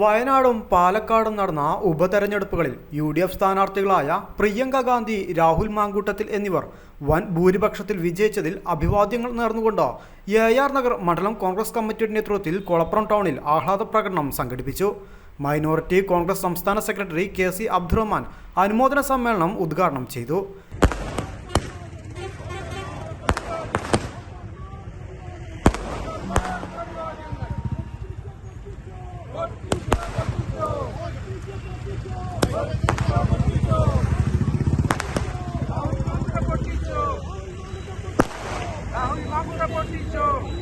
വയനാടും പാലക്കാടും നടന്ന ഉപതെരഞ്ഞെടുപ്പുകളിൽ യു ഡി എഫ് സ്ഥാനാർത്ഥികളായ പ്രിയങ്ക ഗാന്ധി രാഹുൽ മാങ്കൂട്ടത്തിൽ എന്നിവർ വൻ ഭൂരിപക്ഷത്തിൽ വിജയിച്ചതിൽ അഭിവാദ്യങ്ങൾ നേർന്നുകൊണ്ട് എ ആർ നഗർ മണ്ഡലം കോൺഗ്രസ് കമ്മിറ്റിയുടെ നേതൃത്വത്തിൽ കൊളപ്പുറം ടൗണിൽ ആഹ്ലാദ പ്രകടനം സംഘടിപ്പിച്ചു. മൈനോറിറ്റി കോൺഗ്രസ് സംസ്ഥാന സെക്രട്ടറി കെ സി അബ്ദുറഹ്മാൻ അനുമോദന സമ്മേളനം ഉദ്ഘാടനം ചെയ്തു. Vamos da posição!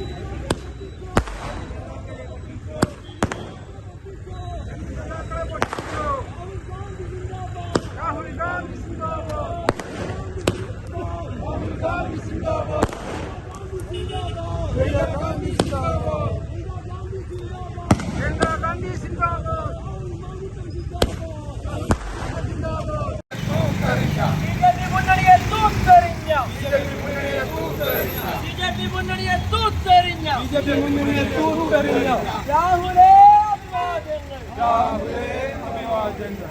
മുന്നണിയെ തൂത്തെറിഞ്ഞ. ബിജെപി മുന്നണിയെ തൂത്തെറിഞ്ഞ. രാഹുലേ അഭിവാദ്യങ്ങൾ. രാഹുലേ അഭിവാദ്യങ്ങൾ.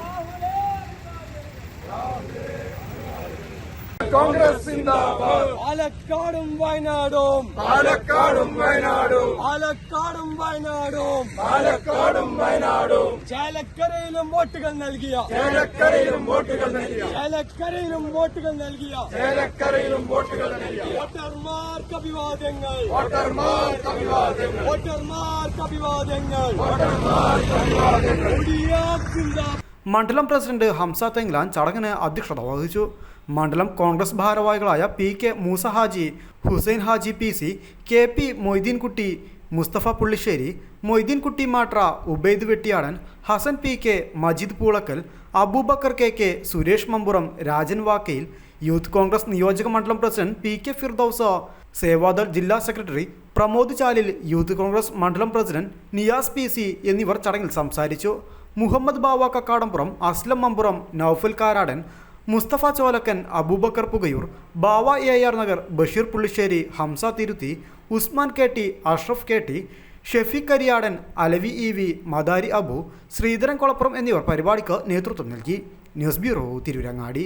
കോൺഗ്രസ് പാലക്കാടും വയനാടും. പാലക്കാടും വയനാടും. പാലക്കാടും വയനാടും. പാലക്കാടും വയനാടും. ചേലക്കരയിലും വോട്ടുകൾ നൽകിയ. ചേലക്കരയിലും വോട്ടുകൾ നൽകിയ. ചേലക്കരയിലും വോട്ടുകൾ നൽകിയ. ചേലക്കരയിലും വോട്ടുകൾ നൽകിയ. വോട്ടർമാർക്ക് അഭിവാദ്യങ്ങൾ. വോട്ടർമാർക്ക് അഭിവാദ്യങ്ങൾ. വോട്ടർമാർക്ക് അഭിവാദ്യങ്ങൾ. UDF സിന്ദാബാദ്. മണ്ഡലം പ്രസിഡന്റ് ഹംസ തെങ്ലാൻ ചടങ്ങിന് അധ്യക്ഷത വഹിച്ചു. മണ്ഡലം കോൺഗ്രസ് ഭാരവാഹികളായ P K Moosa Haji Hussain Haji P C K P Moideenkutty Mustafa Pullisseri Moideenkutty Matra Ubaid Vettiyadan Hassan P K Majeed Poolakkal Abubakar K K Suresh Mampuram Rajan Vakkayil youth Congress നിയോജക മണ്ഡലം president P K Firdaus Seva Dal ജില്ലാ secretary Pramod Chalil youth Congress മണ്ഡലം president Niyas P C എന്നിവർ ചടങ്ങിൽ സംസാരിച്ചു. Muhammed Bava Kakkadampuram Aslam Mampuram Noufal Karadan Musthafa Cholakkan Abubakar Pukayoor Bava A R Nagar Basheer Pullisseri Hamza Thiruthi Usman K T Ashraf K T Shefeeq Kariyadan Alavi E V Madari Abu Sreedharan Kolappuram എന്നിവർ പരിപാടിക്ക് നേതൃത്വം നൽകി. News bureau Tirurangadi.